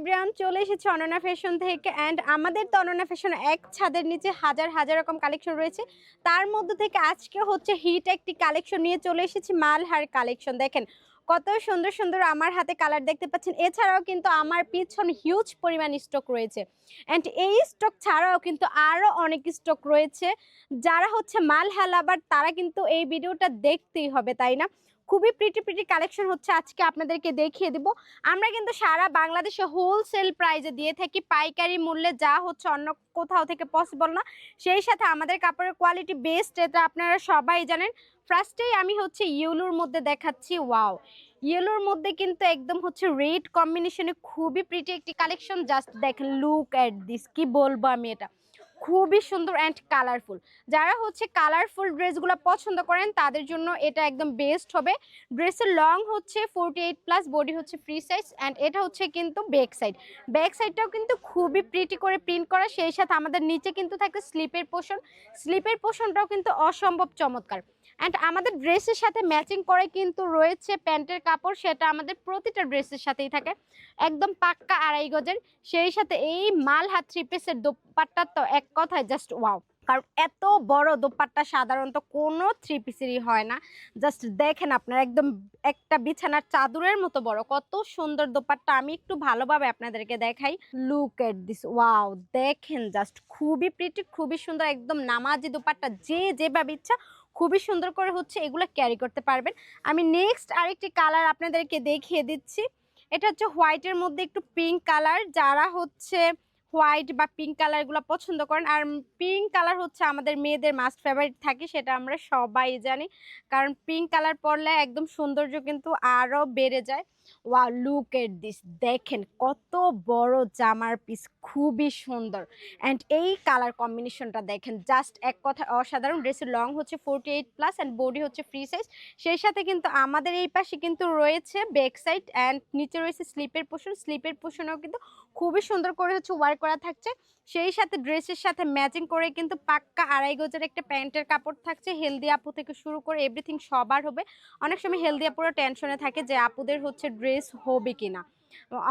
Everyone চলে এসেছে অননা fashion থেকে অ্যান্ড আমাদের তো অননা ফ্যাশন এক ছাদের নিচে হাজার হাজার রকম কালেকশন রয়েছে। তার মধ্যে থেকে আজকে হচ্ছে হিট একটি কালেকশন নিয়ে চলে এসেছি, মালহার কালেকশন দেখেন, কত সুন্দর সুন্দর আমার হাতে কালার দেখতে পাচ্ছেন। এছাড়াও কিন্তু আমার পিছন হিউজ পরিমাণ স্টক রয়েছে। অ্যান্ড এই স্টক ছাড়াও কিন্তু আরও অনেক স্টক রয়েছে। যারা হচ্ছে মাল হেলাবার তারা কিন্তু এই ভিডিওটা দেখতেই হবে, তাই না? খুবই প্রিটি প্রিটি কালেকশন হচ্ছে। আজকে আপনাদেরকে দেখিয়ে দিব। আমরা কিন্তু সারা বাংলাদেশে হোলসেল প্রাইজে দিয়ে থাকি। পাইকারি মূল্যে যা হচ্ছে অন্য কোথাও থেকে পসিবল না। সেই সাথে আমাদের কাপড়ের কোয়ালিটি বেস্ট এটা আপনারা সবাই জানেন। ফার্স্টেই আমি হচ্ছে ইয়েলোর মধ্যে দেখাচ্ছি। ওয়াও ইয়েলোর মধ্যে কিন্তু একদম হচ্ছে রেড কম্বিনেশনে খুবই প্রিটি একটি কালেকশন জাস্ট দেখেন লুক অ্যাট দিস কি বলব আমি এটা? খুবই সুন্দর অ্যান্ড কালারফুল যারা হচ্ছে কালারফুল ড্রেসগুলো পছন্দ করেন, তাদের জন্য এটা একদম বেস্ট হবে। ড্রেসের লং হচ্ছে ফোরটি এইট প্লাস বডি হচ্ছে ফ্রি সাইজ অ্যান্ড এটা হচ্ছে কিন্তু ব্যাক সাইড ব্যাক সাইডটাও কিন্তু খুবই প্রিটি করে প্রিন্ট করা, সেই সাথে আমাদের নিচে কিন্তু থাকে স্লিপের পোষণ স্লিপের পোষণটাও কিন্তু অসম্ভব চমৎকার। অ্যান্ড আমাদের ড্রেসের সাথে ম্যাচিং করে কিন্তু রয়েছে প্যান্টের কাপড়, সেটা আমাদের প্রতিটা ড্রেসের সাথেই থাকে। একদম পাক্কা আড়াই গজের। সেই সাথে এই মাল হাত থ্রি পিসের দোপাট্টা তো এক কথায় জাস্ট ওয়াও কারণ এত বড় দোপাট্টা সাধারণত কোনো থ্রি পিসেরই হয় না। জাস্ট দেখেন আপনারা একদম একটা বিছানার চাদরের মতো বড়। কত সুন্দর দোপাট্টা। আমি একটু ভালোভাবে আপনাদেরকে দেখাই। লুক এট দিস ওয়াও দেখেন জাস্ট খুবই প্রিটি খুবই সুন্দর, একদম নামাজি দোপাট্টা। যে যেভাবে ইচ্ছা, খুবই সুন্দর করে হচ্ছে এগুলো ক্যারি করতে পারবেন। আমি নেক্সট আরেকটি কালার আপনাদেরকে দেখিয়ে দিচ্ছি। এটা হচ্ছে হোয়াইটের মধ্যে একটু পিঙ্ক কালার যারা হচ্ছে হোয়াইট বা পিঙ্ক কালারগুলো পছন্দ করেন। আর পিঙ্ক কালার হচ্ছে আমাদের মেয়েদের মাস্ট ফেভারিট থাকে, সেটা আমরা সবাই জানি। কারণ পিঙ্ক কালার পরলে একদম সৌন্দর্য কিন্তু আরও বেড়ে যায়। ওয়া লুক এট দিস দেখেন কত বড় জামার পিস খুবই সুন্দর। অ্যান্ড এই কালার কম্বিনেশনটা দেখেন জাস্ট এক কথা অসাধারণ ড্রেসের লং হচ্ছে forty eight plus and body হচ্ছে ফ্রি সাইজ সেই সাথে কিন্তু আমাদের এই পাশে কিন্তু রয়েছে ব্যাক সাইড অ্যান্ড নিচে রয়েছে স্লিপের পোষণ স্লিপের পোষণেও কিন্তু খুবই সুন্দর করে হচ্ছে ওয়ার করা থাকছে। সেই সাথে ড্রেসের সাথে ম্যাচিং করে কিন্তু পাক্কা আড়াই গজের একটা প্যান্টের কাপড় থাকছে। হেলদি আপু থেকে শুরু করে এভরিথিং সবার হবে। অনেক সময় হেলদি আপুরা টেনশনে থাকে যে আপুদের হচ্ছে ড্রেস হবে কিনা।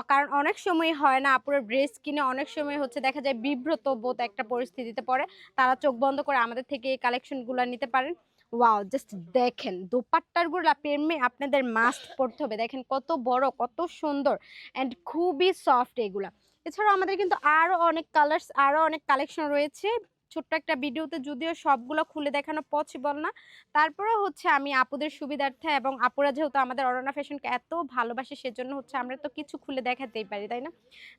কারণ অনেক সময় হয় না আপুরের ড্রেস কিনে, অনেক সময় হচ্ছে দেখা যায় বিব্রত বোধ একটা পরিস্থিতিতে পড়ে। তারা চোখ বন্ধ করে আমাদের থেকে এই কালেকশনগুলো নিতে পারেন। ওয়াও জাস্ট দেখেন দোপাট্টারগুলো প্রেমে আপনাদের মাস্ট পড়তে হবে। দেখেন কত বড়, কত সুন্দর অ্যান্ড খুবই সফট এগুলা। এছাড়াও আমাদের কিন্তু আরও অনেক কালার্স আরও অনেক কালেকশন রয়েছে। ছোট্ট একটা ভিডিওতে যদিও সবগুলো খুলে দেখানো পসিবল না। তারপরেও হচ্ছে আমি আপুদের সুবিধার্থে এবং আপুরা যেহেতু আমাদের অরণা ফ্যাশনকে এত ভালোবাসে, সেজন্য হচ্ছে আমরা তো কিছু খুলে দেখাতেই পারি, তাই না?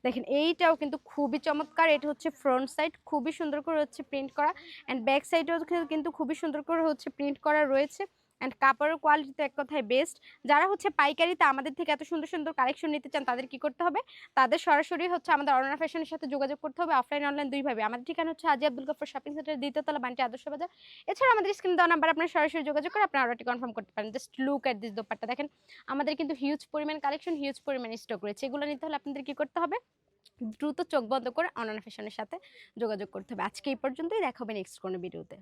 দেখেন, এইটাও কিন্তু খুবই চমৎকার। এটা হচ্ছে ফ্রন্ট সাইড খুবই সুন্দর করে হচ্ছে প্রিন্ট করা। অ্যান্ড ব্যাক সাইডেও কিন্তু খুবই সুন্দর করে হচ্ছে প্রিন্ট করা রয়েছে। অ্যান্ড কাপড়ের কোয়ালিটি তো এক কথায় বেস্ট যারা হচ্ছে পাইকারিতে আমাদের থেকে এত সুন্দর সুন্দর কালেকশন নিতে চান, তাদের কি করতে হবে? তাদের সরাসরি হচ্ছে আমাদের অরণা ফ্যাশনের সাথে যোগাযোগ করতে হবে অফলাইন অনলাইন দুইভাবে আমাদের ঠিকানা হচ্ছে আজি আব্দুল গফর শপিং সেন্টার দ্বিতীয়তলা বান্টি আদর্শ বাজার। এছাড়া আমাদের স্ক্রিন দেওয়া নাম্বার আপনার সরাসরি যোগাযোগ করে আপনার অর্ডারটি কনফার্ম করতে পারেন। জাস্ট লুক অ্যাট দিস দোপারটা দেখেন, আমাদের কিন্তু হিউজ পরিমাণ কালেকশন হিউজ পরিমাণ স্টক রয়েছে। এগুলো নিতে হলে আপনাদের কি করতে হবে? দ্রুত চোখ বন্ধ করে অননা ফ্যাশনের সাথে যোগাযোগ করতে হবে। আজকে এই পর্যন্তই। দেখা হবে নেক্সট কোনো ভিডিওতে